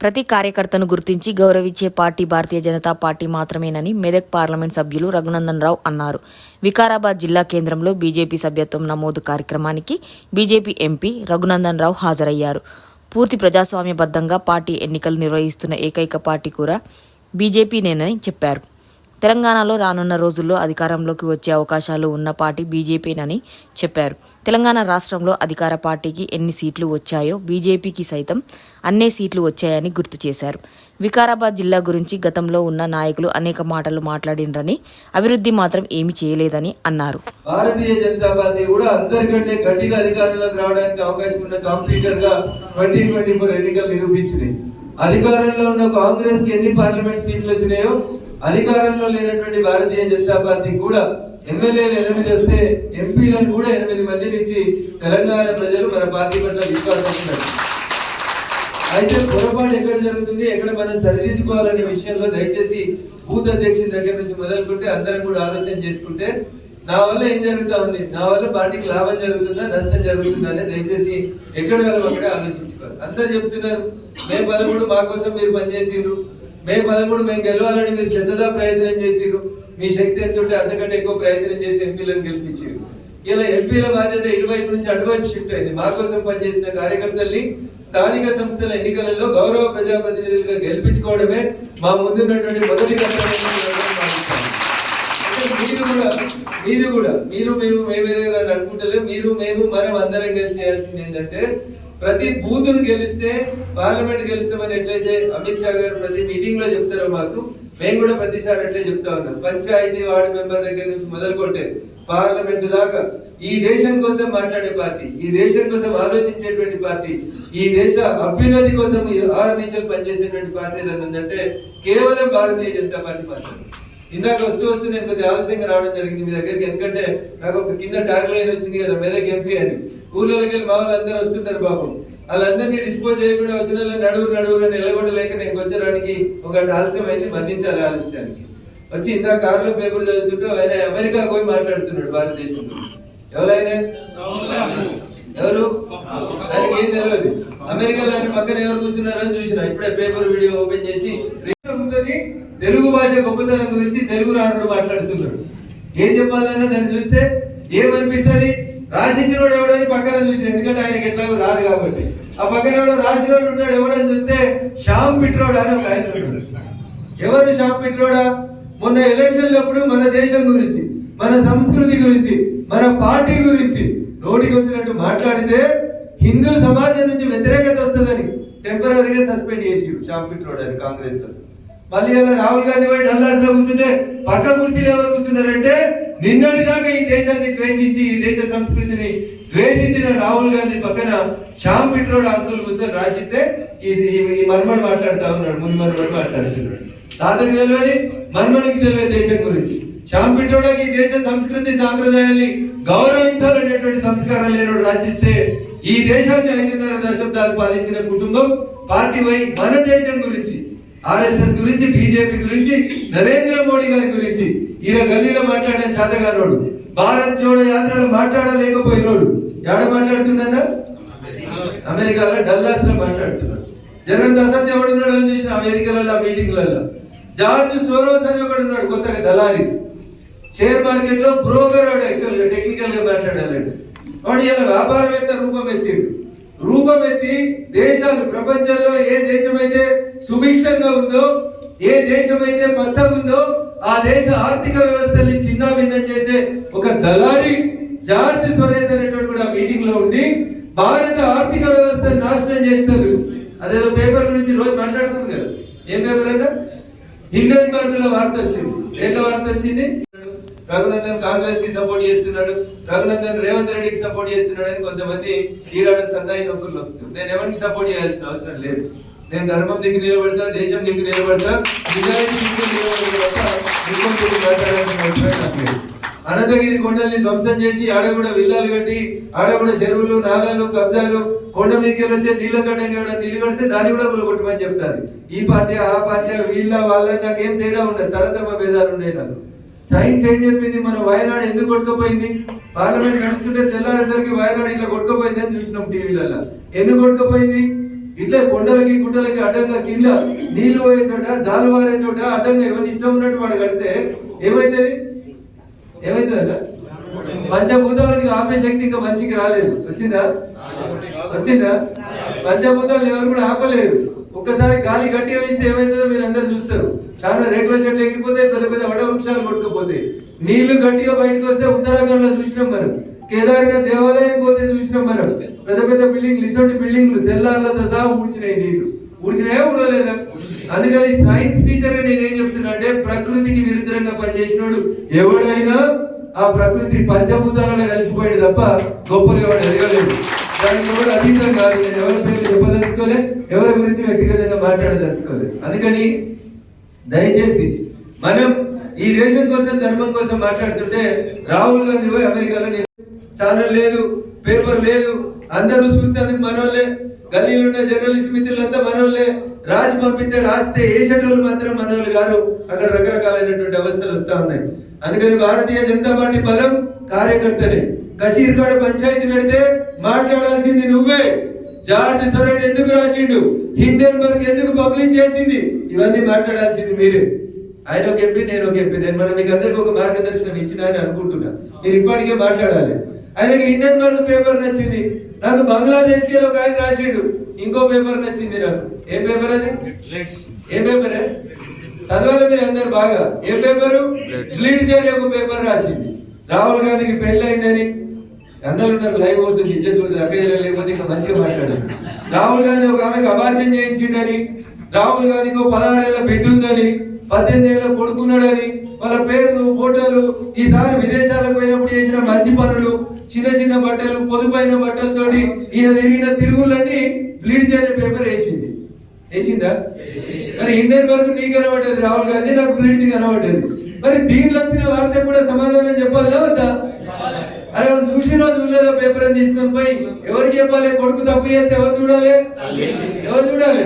ప్రతి కార్యకర్తను గుర్తించి గౌరవించే పార్టీ భారతీయ జనతా పార్టీ మాత్రమేనని మెదక్ పార్లమెంట్ సభ్యులు రఘునందన్ రావు అన్నారు. వికారాబాద్ జిల్లా కేంద్రంలో బీజేపీ సభ్యత్వం నమోదు కార్యక్రమానికి బీజేపీ ఎంపీ రఘునందన్ రావు హాజరయ్యారు. పూర్తి ప్రజాస్వామ్యబద్ధంగా పార్టీ ఎన్నికలు నిర్వహిస్తున్న ఏకైక పార్టీ కూడా బీజేపీనేనని చెప్పారు. తెలంగాణలో రానున్న రోజుల్లో అధికారంలోకి వచ్చే అవకాశాలు ఉన్న పార్టీ బీజేపీనని చెప్పారు. తెలంగాణ రాష్ట్రంలో అధికార పార్టీకి ఎన్ని సీట్లు వచ్చాయో బీజేపీకి సైతం అన్నే సీట్లు వచ్చాయని గుర్తు చేశారు. వికారాబాద్ జిల్లా గురించి గతంలో ఉన్న నాయకులు అనేక మాటలు మాట్లాడినరని అభివృద్ధి మాత్రం ఏమి చేయలేదని అన్నారు. భారతీయ జనతా పార్టీ కూడా అందరికంటే గట్టిగా అధికారంలోకి రావడానికి అవకాశం ఉన్న కాంపిటీటర్గా ట్వంటీ ట్వంటీ ఫోర్ ఎన్నికలు నిరూపించినాయి. అధికారంలో ఉన్న కాంగ్రెస్కి ఎన్ని పార్లమెంట్ సీట్లు వచ్చినాయో అధికారంలో లేనటువంటి భారతీయ జనతా పార్టీ కూడా ఎమ్మెల్యేలు ఎనిమిది వస్తే ఎంపీలను కూడా ఎనిమిది మంది నుంచి తెలంగాణ ప్రజలు మన పార్టీ పట్ల విశ్వాసం ఉన్నారు అయితే పొరపాటు ఎక్కడ జరుగుతుంది? ఎక్కడ మనం సరిదిద్దుకోవాలనే విషయంలో దయచేసి బూత్ అధ్యక్షుని దగ్గర నుంచి మొదలుకుంటే అందరం కూడా ఆలోచన చేసుకుంటే నా వల్ల ఏం జరుగుతా ఉంది? నా వల్ల పార్టీకి లాభం జరుగుతుందా? నష్టం జరుగుతుందా అనేది దయచేసి ఎక్కడ వెళ్ళం అక్కడే ఆలోచించుకోవాలి. అందరు చెప్తున్నారు మేము పదమూడు మా కోసం మీరు పనిచేసిండ్రు మే పదమూడు మేము గెలవాలని మీరు శ్రద్ధగా ప్రయత్నం చేసిరు మీ శక్తి ఎంత ఉంటే అంతకంటే ఎక్కువ ప్రయత్నం చేసి ఎంపీలను గెలిపించారు ఇలా ఎంపీల బాధ్యత ఇటువైపు నుంచి అటువైపు షిఫ్ట్ అయింది. మా కోసం పనిచేసిన కార్యకర్తల్ని స్థానిక సంస్థల ఎన్నికలలో గౌరవ ప్రజాప్రతినిధులుగా గెలిపించుకోవడమే మా ముందున్నటువంటి మొదటి మీరు కూడా మీరు కూడా మీరు మేము మేము అనుకుంటలే మీరు మేము మనం అందరం కలిసి చేయాల్సింది ఏంటంటే ప్రతి బూతును గెలిస్తే పార్లమెంట్ గెలుస్తామని ఎట్లయితే అమిత్ షా గారు ప్రతి మీటింగ్లో చెప్తారో మాకు మేము కూడా ప్రతిసారి అట్లే చెప్తా ఉన్నాం. పంచాయతీ వార్డు మెంబర్ దగ్గర నుంచి మొదలుకొట్టే పార్లమెంట్ దాకా ఈ దేశం కోసం మాట్లాడే పార్టీ ఈ దేశం కోసం ఆలోచించేటువంటి పార్టీ ఈ దేశ అభ్యున్నతి కోసం ఈ ఆరు నిమిషాలు పనిచేసేటువంటి పార్టీ ఏదైనా ఉందంటే కేవలం భారతీయ జనతా పార్టీ మాత్రమే. ఇందాక వస్తూ వస్తూ నేను కొద్దిగా ఆలస్యంగా రావడం జరిగింది మీ దగ్గరికి ఎందుకంటే నాకు ఒక కింద ట్యాగ్ లైన్ వచ్చింది కదా మెదక్ ఎంపీ అని. ఊళ్ళోకి వెళ్ళి మా వాళ్ళందరూ వస్తుంటారు పాపం వాళ్ళందరినీ డిస్పోజ్ చేయకుండా వచ్చిన నడువు నడువు అని నిలగొట్టలేక నేను వచ్చేయడానికి ఒక ఆలస్యం అయింది మరణించాలి ఆలస్యానికి. వచ్చి ఇంత కారులో పేపర్ చదువుతుంటూ ఆయన అమెరికా పోయి మాట్లాడుతున్నాడు భారతదేశం ఎవరైనా? ఎవరు? ఆయనకి ఏం తెలియదు అమెరికాలో ఆయన పక్కన ఎవరు కూర్చున్నారని చూసిన. ఇప్పుడే పేపర్ వీడియో ఓపెన్ చేసి కూర్చొని తెలుగు భాష గొప్పతనం గురించి తెలుగు రానుడు మాట్లాడుతున్నాడు. ఏం చెప్పాలన్నా దాన్ని చూస్తే ఏమనిపిస్తుంది? రాసిచ్చినోడు ఎవడని పక్కన చూసిన ఎందుకంటే ఆయనకి ఎట్లాగో రాదు కాబట్టి. ఆ పక్కన ఎవడో రాసినోడు ఉంటాడు ఎవడని చూస్తే శ్యామ్ పిట్రోడా అని ఒక ఆయన ఎవరు శ్యామ్ పిట్రోడా? మొన్న ఎలక్షన్లప్పుడు మన దేశం గురించి మన సంస్కృతి గురించి మన పార్టీ గురించి నోటికి వచ్చినట్టు మాట్లాడితే హిందూ సమాజం నుంచి వ్యతిరేకత వస్తుందని టెంపరీగా సస్పెండ్ చేసి శ్యామ్ పిట్రోడ్ అని కాంగ్రెస్ మళ్ళీ అలా రాహుల్ గాంధీ పోయి డల్లాస్లో కూర్చుంటే పక్క కుర్చీలు ఎవరు కూర్చున్నారంటే నిన్నటిదాకా ఈ దేశాన్ని ద్వేషించి ఈ దేశ సంస్కృతిని ద్వేషించిన రాహుల్ గాంధీ పక్కన శ్యామ్ పిట్రోడ్ అంకుల్ కూర్చొని రాసిస్తే ఇది ఈ- ఈ మన్మడు మాట్లాడుతా ఉన్నాడు ముని మన్మడు మాట్లాడుతున్నాడు. తాతకు తెలియదు మన్మడికి తెలియదు దేశం గురించి. శ్యామ్ పిట్రోడకి ఈ దేశ సంస్కృతి సాంప్రదాయాల్ని గౌరవించాలనేటువంటి సంస్కారం లేనోడు రాసిస్తే ఈ దేశాన్ని ఐదున్నర దశాబ్దాలు పాలించిన కుటుంబం పార్టీ వై మన దేశం గురించి. ఆర్ఎస్ఎస్ గురించి బీజేపీ గురించి నరేంద్ర మోడీ గారి గురించి. ఈయన గల్లీలో మాట్లాడే చేతగానోడు భారత్ జోడో యాత్రలో మాట్లాడలేకపోయినోడు. ఎక్కడ మాట్లాడుతుండన్నా? అమెరికాలో డల్లాస్లో మాట్లాడుతున్నాడు. జగన్ దసంత్ ఉన్నాడు అని చూసిన అమెరికాలలో ఆ మీటింగ్లలో జార్జ్ సోరోస్ అని ఒకడు ఉన్నాడు కొత్తగా దళారి. షేర్ మార్కెట్లో బ్రోకర్ వాడు యాక్చువల్గా టెక్నికల్గా మాట్లాడాలంటే. వాడు ఇలా వ్యాపారవేత్త రూపం ఎత్తిండు. రూపమెత్తి దేశాలు ప్రపంచంలో ఏ దేశమైతే సుభిక్షంగా ఉందో ఏ దేశమైతే పచ్చగా ఉందో ఆ దేశ ఆర్థిక వ్యవస్థల్ని చిన్న భిన్నం చేసే ఒక దళారి జార్జ్ సొరేస్ అనేటువంటి కూడా మీటింగ్లో ఉండి భారత ఆర్థిక వ్యవస్థ నాశనం చేస్తుంది అదేదో పేపర్ గురించి రోజు మాట్లాడుతున్నారు ఏం పేపర్ అన్నా హిండెన్బర్గ్లో వార్త వచ్చింది. ఎట్లా వార్త వచ్చింది? రఘునందన్ కాంగ్రెస్కి సపోర్ట్ చేస్తున్నాడు. రఘునందన్ రేవంత్ రెడ్డికి సపోర్ట్ చేస్తున్నాడు అని కొంతమంది ఈడాడ సన్నాయి నొక్కులు నొక్కుతారు నేను ఎవరికి సపోర్ట్ చేయాల్సిన అవసరం లేదు. నేను ధర్మం దగ్గర నిలబడతా దేశం దగ్గర నిలబడతా నిజాయితీ అనంతగిరి కొండల్ని ధ్వంసం చేసి ఆడ కూడా విల్లాలు కట్టి ఆడ కూడా చెరువులు నాలాలు కబ్జాలు కొండ మీదకి వచ్చే నీళ్ళ కట్టంగా నీళ్ళు కడితే దాన్ని కూడా కొట్టుమని చెప్తారు. ఈ పార్టీ ఆ పార్టీ వీళ్ళ వాళ్ళ నాకు ఏం తేడా ఉండదు. తరతమ భేదాలు ఉన్నాయి నాకు. సైన్స్ ఏం చెప్పింది? మన వయనాడు ఎందుకు కొట్టుకుపోయింది? పార్లమెంట్ నడుస్తుంటే తెల్లారేసరికి వయనాడు ఇట్లా కొట్టుకుపోయింది అని చూసినాం టీవీలలో. ఎందుకు కొట్టుకుపోయింది? ఇట్లే కొండలకి గుడ్డలకి అడ్డంగా కింద నీళ్ళు పోయే చోట జాలు వారే చోట అడ్డంగా ఎవరిని ఇష్టం ఉన్నట్టు వాడు కడితే ఏమైతుంది? ఏమైతుంది పంచభూతాలకు ఆపే శక్తి ఇంకా మంచికి రాలేదు. వచ్చిందా? వచ్చిందా? పంచభూతాలు ఎవరు కూడా ఆపలేరు. ఒక్కసారి గాలి గట్టిగా వేస్తే ఏమైందో మీరు అందరు చూస్తారు. చాలా రేకుల చెట్లు ఎగిరిపోతే పెద్ద పెద్ద వడ వృక్షాలు కొట్టుకుపోతాయి. నీళ్ళు గట్టిగా బయటకు వస్తే ఉత్తరాఖండ్లో చూసినాం మనం. కేదార్నాథ్ దేవాలయం పోతే చూసినాం మనం. పెద్ద పెద్ద బిల్డింగ్లు ఇటువంటి బిల్డింగ్లు సెల్లార్లతో సహా ఊడ్చినాయి నీళ్ళు. ఊడ్చినాయా ఊడలేదా? అందుకని సైన్స్ టీచర్గా నేనేం చెప్తున్నా అంటే ప్రకృతికి విరుద్ధంగా పనిచేసినోడు ఎవడైనా ఆ ప్రకృతి పంచభూతాలలో కలిసిపోయాడు తప్ప గొప్పగా ఎవడు ఎదగలేదు. దానికి ఎవరు అతీతం కాదు నేను ఎవరి పేరు చెప్పదలుచుకోలే ఎవరి గురించి వ్యక్తిగతంగా మాట్లాడదలుచుకోలేదు. అందుకని దయచేసి మనం ఈ దేశం కోసం ధర్మం కోసం మాట్లాడుతుంటే రాహుల్ గాంధీ పోయి అమెరికాలో నేను ఛానల్ లేదు పేపర్ లేదు అందరూ చూస్తేందుకు మనోళ్ళే గల్లీలు ఉన్న జర్నలిస్ట్ మిత్రులంతా మనోళ్ళే రాసి పంపితే రాస్తే వేసేటోళ్ళు మాత్రం మనోళ్ళు గారు అక్కడ రకరకాలైనటువంటి అవస్థలు వస్తా ఉన్నాయి. అందుకని భారతీయ జనతా పార్టీ బలం కార్యకర్తలే. కసీర్ కాడ పంచాయతీ పెడితే మాట్లాడాల్సింది నువ్వే. జార్జ్ సొరెన్ ఎందుకు రాసిండు? హిండెన్బర్గ్ ఎందుకు పబ్లిష్ చేసింది? ఇవన్నీ మాట్లాడాల్సింది మీరే. ఆయన ఒక ఎంపీ నేను ఒక ఎంపీ. నేను మనం మీకు అందరికి ఒక మార్గదర్శనం ఇచ్చిన అని అనుకుంటున్నా. మీరు ఇప్పటికే మాట్లాడాలి. ఆయనకి హిండెన్బర్గ్ పేపర్ నచ్చింది. నాకు బంగ్లాదేశ్కి ఒక ఆయన రాసిండు. ఇంకో పేపర్ నచ్చింది నాకు. ఏం పేపర్ అది? ఏం పేపర్? చదవాలి మీరు అందరు బాగా. ఏ పేపరు? లీడ్ చేయని ఒక పేపర్ రాసింది. రాహుల్ గాంధీకి పెళ్ళి అయిందని అందరూ ఉన్నారు లైవ్ అవుతుంది ఇజ్జత్ అవుతుంది లేకపోతే ఇంకా మంచిగా మాట్లాడు రాహుల్ గాంధీ ఒక ఆమెకు అభాషణ చేయించిండని రాహుల్ గాంధీకి ఒక ఏళ్ళ బిడ్డ ఉందని పద్దెనిమిది ఏళ్ళ కొడుకున్నాడని వాళ్ళ పేర్లు ఫోటోలు ఈసారి విదేశాలకు పోయినప్పుడు చేసిన మంచి పనులు చిన్న చిన్న బట్టలు పొదుపైన బట్టలతోటి ఈయన తిరిగిన తిరుగులన్నీ బ్లీడ్ చేయని పేపర్ వేసింది. వేసిందా? మరి ఇండియన్ వరకు నీకు కనబడ్డది రాహుల్ గాంధీ నాకు బ్లీడ్జ్ కనబడ్డది. మరి దీంట్లో వచ్చిన వార్త కూడా సమాధానం చెప్పాలి వద్దా? అరే వాళ్ళు చూసినా చూడలేదా పేపర్ అని తీసుకొని పోయి? ఎవరికి చెప్పాలి? కొడుకు తప్పు చేస్తే ఎవరు చూడాలి? ఎవరు చూడాలి?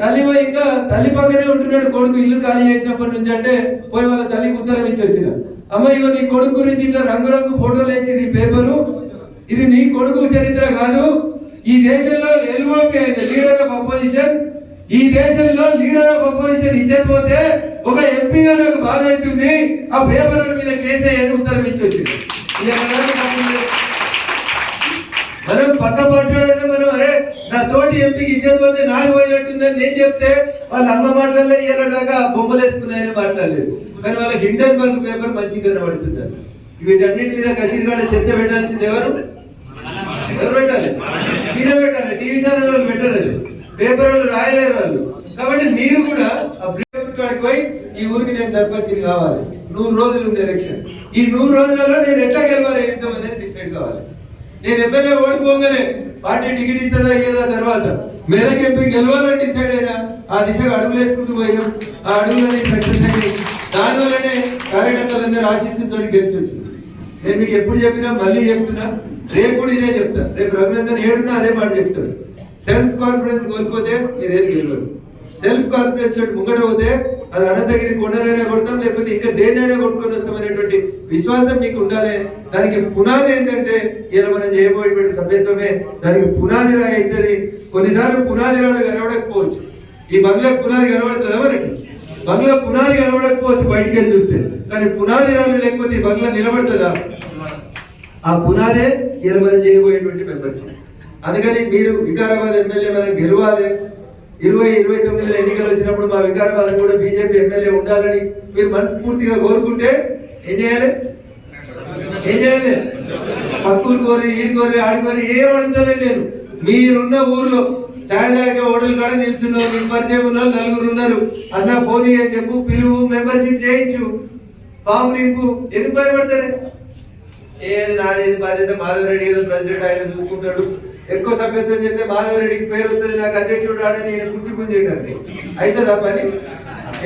తల్లి పోయి ఇంకా తల్లి పక్కనే ఉంటున్నాడు కొడుకు ఇల్లు ఖాళీ చేసినప్పటి నుంచి అంటే పోయి వాళ్ళ తల్లికి ఉత్తరం ఇచ్చి వచ్చిన. అమ్మ ఇగో నీ కొడుకు గురించి ఇట్లా రంగురంగు ఫోటోలు వేసి నీ పేపరు. ఇది నీ కొడుకు చరిత్ర కాదు. ఈ దేశంలో ఎల్ఓపి లీడర్ ఆఫ్ అపోజిషన్ ఈ దేశంలో లీడర్ ఆఫ్ అపోజిషన్ ఇచ్చేది పోతే ఒక ఎంపీగా నాకు బాధ అవుతుంది. ఆ పేపర్ మీద కేసే అని ఉత్తరం ఇచ్చి వచ్చింది? మనం పక్క పట్టాడంటే మనం అరే నా తోటి ఎంపీకి ఇచ్చేది నాకు పోయినట్టుందని నేను చెప్తే వాళ్ళ అమ్మ మాటల్లో ఇయ్యాల దాకా బొమ్మలు వేసుకున్నాయని మాట్లాడలేదు కానీ వాళ్ళకి హిండెన్బర్గ్ పేపర్ మంచిగా కనబడుతున్నారు వీటన్నిటి మీద కసిరిగాడ చర్చ పెట్టాల్సింది ఎవరు? ఎవరు పెట్టాలి? మీరే పెట్టాలి. టీవీ ఛానల్ వాళ్ళు పెట్టారు పేపర్ వాళ్ళు రాయలేరు వాళ్ళు. కాబట్టి మీరు కూడా ఆ పేపర్ కాడికి పోయి ఈ ఊరికి నేను సర్పంచిని కావాలి. నూరు రోజులు ఉంది ఎలక్షన్. ఈ నూరు రోజులలో నేను ఎట్లా గెలవాలి? యుద్ధం అనేది డిసైడ్ కావాలి. నేను ఎమ్మెల్యే ఓడిపోగానే పార్టీ టికెట్ ఇస్తుందా ఇయ్యదా తర్వాత? మేరకు ఎంపీ గెలవాలని డిసైడ్ అయినా ఆ దిశగా అడుగులు వేసుకుంటూ పోయినాం. ఆ అడుగులని సక్సెస్ అయ్యి దానివల్లనే కార్యకర్తలందరూ ఆశీస్సుతో గెలిచి వచ్చింది. నేను మీకు ఎప్పుడు చెప్పినా మళ్ళీ చెప్తున్నా. రేపు కూడా ఇదే చెప్తాను రేపు రఘునందన్ ఏడున్నా అదే మాట చెప్తాడు. సెల్ఫ్ కాన్ఫిడెన్స్ కోల్పోతే నేను ఏది గెలవదు సెల్ఫ్ కాన్ఫిడెన్స్ తోటి ముంగట పోతే అది అనంతగిరి కొండనైనా కొడతాం లేకపోతే ఇంకా దేన్నైనా కొట్టుకొని వస్తాం అనేటువంటి విశ్వాసం మీకు ఉండాలి. దానికి పునాది ఏంటంటే ఇలా మనం చేయబోయేటువంటి సభ్యత్వమే. దానికి పునాది రాయి అవుతుంది కొన్నిసార్లు పునాది రాళ్ళు కనబడకపోవచ్చు. ఈ బంగ్లా పునాది కనబడుతుందా మనకి? బంగ్లా పునాది కనబడకపోవచ్చు బయటికి వెళ్ళి చూస్తే. కానీ పునాది రాళ్ళు లేకపోతే ఈ బంగ్లా నిలబడుతుందా? ఆ పునాదే ఇలా మనం చేయబోయేటువంటి మెంబర్షిప్. అందుకని మీరు వికారాబాద్ ఎమ్మెల్యే మనం గెలవాలి. ఇరవై ఇరవై తొమ్మిదిలో ఎన్నికలు వచ్చినప్పుడు మా వికారాబాద్ కూడా బీజేపీ ఎమ్మెల్యే ఉండాలని మీరు మనస్ఫూర్తిగా కోరుకుంటే ఏం చేయాలి? ఏం చేయాలి? పక్కూరు కోరి ఈడి కోరి ఆడకోరి ఏం అడుగుతానండి నేను మీరున్న ఊర్లో ఛాయ్ హోటల్ కాడ నిల్చున్నారు మీకు పరిచయం ఉన్నారు నలుగురు ఉన్నారు. అన్న ఫోన్ చేయని చెప్పు పిలువు మెంబర్షిప్ చేయించు. ఫామ్ నింపు. ఎందుకు భయపడతాడు ఏది నాదేది బాధ్యత? మాధవ్ రెడ్డి ఏదో ప్రెసిడెంట్ ఆయన చూసుకుంటాడు. ఎక్కువ సభ్యత్వం చేస్తే మాధవరెడ్డికి పేరు వస్తుంది నాకు అధ్యక్షుడు రాడని నేను కుర్చీ గుంజేటాన్ని అవుతుందా పని?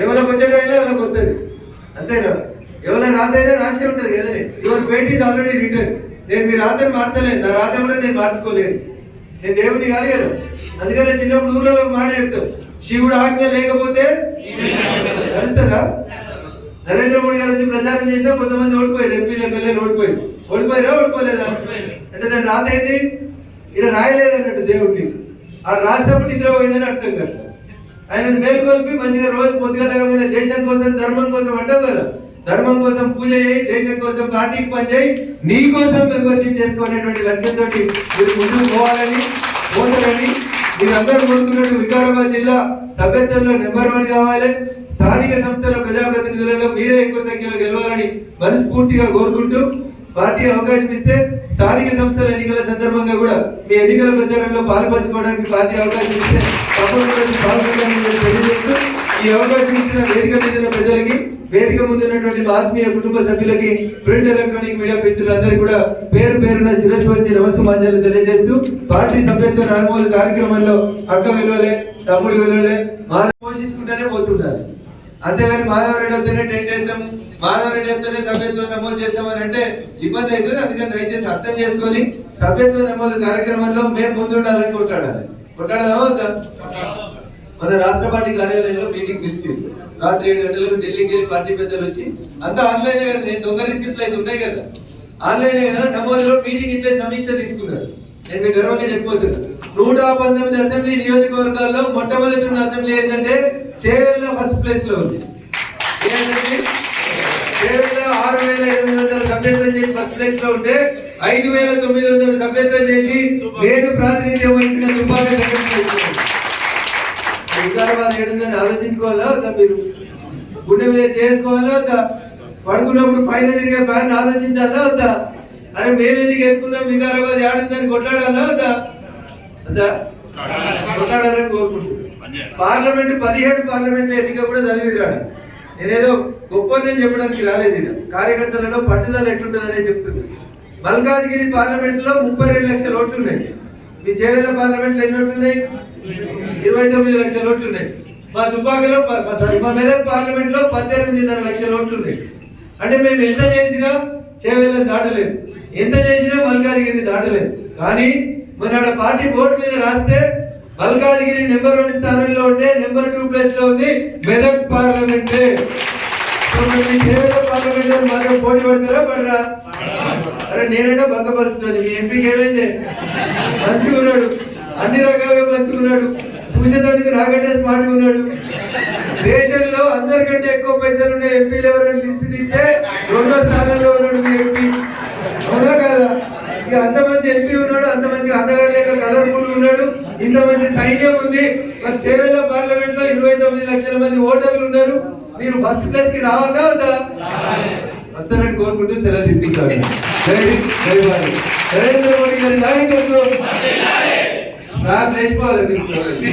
ఎవరికి వచ్చేటైనా వాళ్ళకి వస్తుంది అంతేనా? ఎవరైనా రాతైనా రాసే ఉంటుంది కదండి your fate is already written. నేను మీ రాతని మార్చలేను. నా రాత కూడా నేను మార్చుకోలేను నేను దేవుని కాదు కదా. అందుకనే చిన్నప్పుడు ఊళ్ళో ఒక మాట చెప్తాం. శివుడు ఆజ్ఞ లేకపోతే నడుస్తుందా? నరేంద్ర మోడీ గారు వచ్చి ప్రచారం చేసినా కొంతమంది ఓడిపోయారు. ఎంపీలు ఎమ్మెల్యేలు ఓడిపోయారు. ఓడిపోయారా? ఓడిపోలేదా? అంటే దాని రాత ఏంటి ఇక్కడ రాయలేదు అన్నట్టు దేవుడిని ఆ రాసినప్పుడు నిద్ర పోయిందని అర్థం కదా. ఆయన మేల్కొల్పి మంచిగా రోజు పొద్దుగా లేకపోతే దేశం కోసం ధర్మం కోసం అంటావు కదా? ధర్మం కోసం పూజ చేయి దేశం కోసం పార్టీకి పని చేయి నీ కోసం మెంబర్షిప్ చేసుకోవాలనేటువంటి లక్ష్యంతో మీరు ముందుకు పోవాలని పోతారని మీరందరూ కోరుకున్నట్టు వికారాబాద్ జిల్లా సభ్యత్వంలో నెంబర్ వన్ కావాలి. స్థానిక సంస్థల ప్రజాప్రతినిధులలో మీరే ఎక్కువ సంఖ్యలో గెలవాలని మనస్ఫూర్తిగా కోరుకుంటూ పార్టీ అవకాశం ఇస్తే స్థానిక సంస్థల ఎన్నికల సందర్భంగా కూడా మీ ఎన్నికల ప్రచారంలో పాల్పంచుకోవడానికి పార్టీ అవకాశం ఇస్తే తప్పకుండా పాల్గొనడానికి తెలియజేస్తూ ఈ అవకాశం ఇచ్చిన వేదిక మీద ప్రజలకి వేదిక ముందు ఉన్నటువంటి ఆత్మీయ కుటుంబ సభ్యులకి ప్రింట్ ఎలక్ట్రానిక్ మీడియా మిత్రులందరికీ కూడా పేరు పేరున శిరస్సు వచ్చి నమస్సుమాంజలు తెలియజేస్తూ పార్టీ సభ్యత్వ నమోదు కార్యక్రమంలో అక్క విలువలే తమ్ముడు విలువలే మాధవ పోషించుకుంటూనే పోతుండాలి. అంతేగాని మాధవరెడ్డి వస్తేనే టెంట్ వేద్దాము మాధవరెడ్డి వస్తేనే సభ్యత్వం నమోదు చేస్తామని అంటే ఇబ్బంది అవుతుంది అందుకని దయచేసి అర్థం చేసుకొని సభ్యత్వ నమోదు కార్యక్రమంలో మేము ముందు ఉండాలని కొట్టాడాలి కొట్టాడదా వద్దా? మన రాష్ట్ర పార్టీ కార్యాలయంలో మీటింగ్ పిలిచి రాత్రి ఏడు గంటలకు ఢిల్లీకి వెళ్ళి పార్టీ పెద్దలు వచ్చి అంతా ఆన్లైన్ కదా నేను దొంగ రిసిప్ట్లు అయితే ఉన్నాయి కదా. ఆన్లైన్ కదా నమోదులో మీటింగ్ ఇట్లే సమీక్ష తీసుకున్నారు. నేను మీకు గర్వంగా చెప్పబోతున్నా. నూట పంతొమ్మిది అసెంబ్లీ నియోజకవర్గాల్లో మొట్టమొదటి ఉన్న అసెంబ్లీ ఏంటంటే చేవెళ్ళ ఫస్ట్ ప్లేస్లో ఉంది. వేల ఎనిమిది వందల సభ్యత్వం చేసి ఫస్ట్ ప్లేస్లో ఉంటే ఐదు వేల తొమ్మిది వందల సభ్యత్వం చేసి నేను ప్రాతినిధ్యం వహించిన దుబ్బాక. వికారాబాద్ ఏడుందని ఆలోచించుకోవాలా వద్దా మీరు? గుండె మీద చేసుకోవాలా వద్దా? పడుకున్నప్పుడు పైన తిరిగే ఫ్యాన్ ఆలోచించాలా వద్దా? అరే మేము ఎందుకు ఎత్తుకున్నాం? వికారాబాద్ ఏడుందని కొట్లాడాలా వద్దా? వద్దా? కొట్లాడాలని కోరుకుంటున్నాను పార్లమెంట్ పదిహేడు పార్లమెంట్ ఎన్నిక కూడా చదివిరాడు నేనేదో గొప్ప నేను చెప్పడానికి రాలేదు ఇక్కడ కార్యకర్తలలో పట్టుదల ఎట్లుంటుందనే చెప్తుంది. మల్కాజ్గిరి పార్లమెంట్లో ముప్పై రెండు లక్షల ఓట్లు ఉన్నాయి. మీ చేవేల పార్లమెంట్లో ఎన్ని ఓట్లు ఉన్నాయి? ఇరవై తొమ్మిది లక్షల ఓట్లు ఉన్నాయి. మా దుబ్బాకలో మా మెదక్ పార్లమెంట్లో పద్దెనిమిదిన్నర లక్షల ఓట్లు ఉన్నాయి. అంటే మేము ఎంత చేసినా చేవెళ్ళని దాటలేదు ఎంత చేసినా మల్కాజ్గిరిని దాటలేదు కానీ మన పార్టీ బోర్డు మీద రాస్తే మల్కాజ్గిరి నెంబర్ వన్ స్థానంలో ఉంటే నెంబర్ టూ ప్లేస్లో ఉంది మెదక్ పార్లమెంట్. పార్లమెంట్ మాత్రం పోటీ పడతారా పడరా? అరే నేనంటే బగ్గపరుస్తున్నాను మీ ఎంపీకి ఏమైంది? మంచిగా ఉన్నాడు అన్ని రకాలుగా మంచిగా ఉన్నాడు చూసేదానికి నాకంటే స్మార్ట్ ఉన్నాడు. దేశంలో అందరికంటే ఎక్కువ పైసలు ఉండే ఎంపీలు ఎవరైనా లిస్ట్ తీస్తే రెండో స్థానంలో ఉన్నాడు మీ ఎంపీ. అవునా కదా? ఇక అంత మంచి ఎంపీ ఉన్నాడు అంత మంచి అందగారి లేక కలర్ఫుల్ ఉన్నాడు ఇంత మంచి సైన్యం ఉంది. మరి చేవెళ్ళ పార్లమెంట్లో ఇరవై తొమ్మిది లక్షల మంది ఓటర్లు ఉన్నారు. మీరు ఫస్ట్ ప్లేస్కి రావాలా వద్దా? వస్తారని కోరుకుంటూ సెలవు తీసుకుంటాను. నరేంద్ర మోడీ గారి నాయకత్వం. ఫ్లాగ్ వేసుకోవాలి తీసుకోవాలి